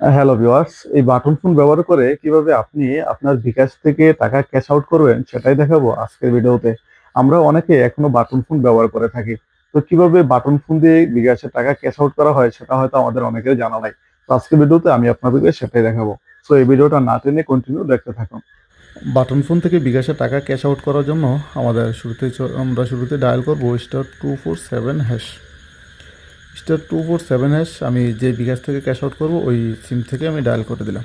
Hello viewers এই button phone ব্যবহার করে কীভাবে আপনি আপনার বিকাশ থেকে টাকা ক্যাশ আউট করবেন সেটাই দেখাবো আজকের ভিডিওতে। আমরা অনেকে এখনও বাটন ফোন ব্যবহার করে থাকি। তো কীভাবে বাটন ফোন দিয়ে বিকাশে টাকা ক্যাশ আউট করা হয় সেটা হয়তো আমাদের অনেকের জানা নাই। তো আজকের ভিডিওতে আমি আপনাদেরকে সেটাই দেখাবো। তো এই ভিডিওটা না টেনে কন্টিনিউ দেখতে থাকুন। বাটন ফোন থেকে বিকাশে টাকা ক্যাশ আউট করার জন্য আমাদের শুরুতে আমরা শুরুতে ডায়াল করব star two four seven hash star two four seven hash আমি যে বিকাশ থেকে ক্যাশ আউট করব, ওই সিম থেকে আমি ডায়াল করে দিলাম।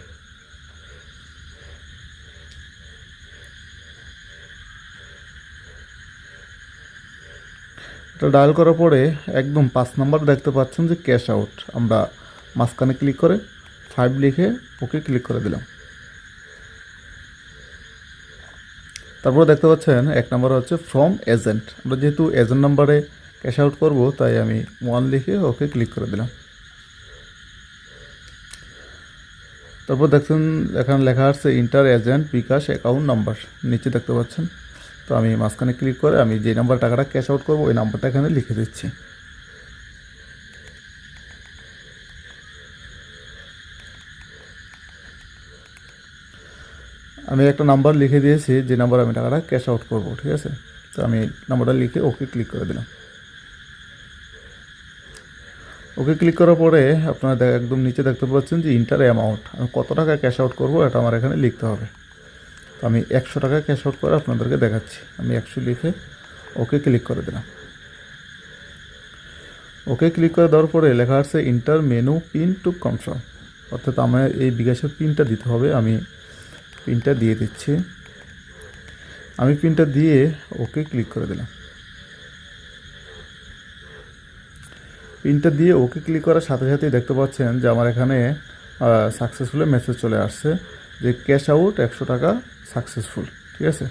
এটা ডায়াল করার পরে একদম পাঁচ নাম্বার দেখতে পাচ্ছেন যে ক্যাশ আউট আমরা মাঝখানে ক্লিক করে ফাইভ লিখে ওকে ক্লিক করে দিলাম। তারপরে দেখতে পাচ্ছেন, এক নম্বর হচ্ছে ফ্রম এজেন্ট আমরা যেহেতু এজেন্ট নাম্বারে ক্যাশ আউট করব, তাই আমি ওয়ান লিখে ওকে ক্লিক করে দিলাম। তারপর দেখছেন, এখানে লেখা আছে enter agent bKash account number নিচে দেখতে পাচ্ছেন। তো আমি মাঝখানে ক্লিক করে আমি যে নাম্বার টাকাটা ক্যাশ আউট করব, ওই নাম্বারটা এখানে লিখে দিচ্ছি। আমি একটা নাম্বার লিখে দিয়েছি, যে নাম্বার আমি টাকাটা ক্যাশ আউট করব, ঠিক আছে? তো আমি নাম্বারটা লিখে ওকে ক্লিক করে দিলাম। ওকে ক্লিক করার পরে আপনারা একদম নিচে দেখতে পাচ্ছেন যে ইন্টার অ্যামাউন্ট আমি কত টাকা ক্যাশ আউট করব এটা আমার এখানে লিখতে হবে। তো আমি একশো টাকা ক্যাশ আউট করে আপনাদেরকে দেখাচ্ছি। আমি একশো লিখে ওকে ক্লিক করে দিলাম। ওকে ক্লিক করে দেওয়ার পরে লেখা আছে enter menu PIN to confirm অর্থাৎ আমার এই বিকাশের পিনটা দিতে হবে। আমি পিনটা দিয়ে দিচ্ছি। আমি পিনটা দিয়ে ওকে ক্লিক করে দিলাম। পিনটা দিয়ে ওকে ক্লিক করার সাথে সাথেই দেখতে পাচ্ছেন যে আমার এখানে সাকসেসফুলি মেসেজ চলে আসছে যে ক্যাশ আউট একশো টাকা সাকসেসফুল ঠিক আছে?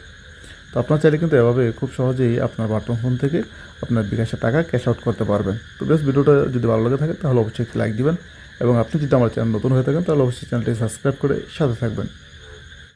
তো আপনার চাইলে কিন্তু এভাবে খুব সহজেই আপনার বাটন ফোন থেকে আপনার বিকাশের টাকা ক্যাশ আউট করতে পারবেন। তো বেশ, ভিডিওটা যদি ভালো লাগে থাকে তাহলে অবশ্যই একটি লাইক দিবেন এবং আপনি যদি আমার চ্যানেল নতুন হয়ে থাকেন তাহলে অবশ্যই চ্যানেলটি সাবস্ক্রাইব করে সাথে থাকবেন।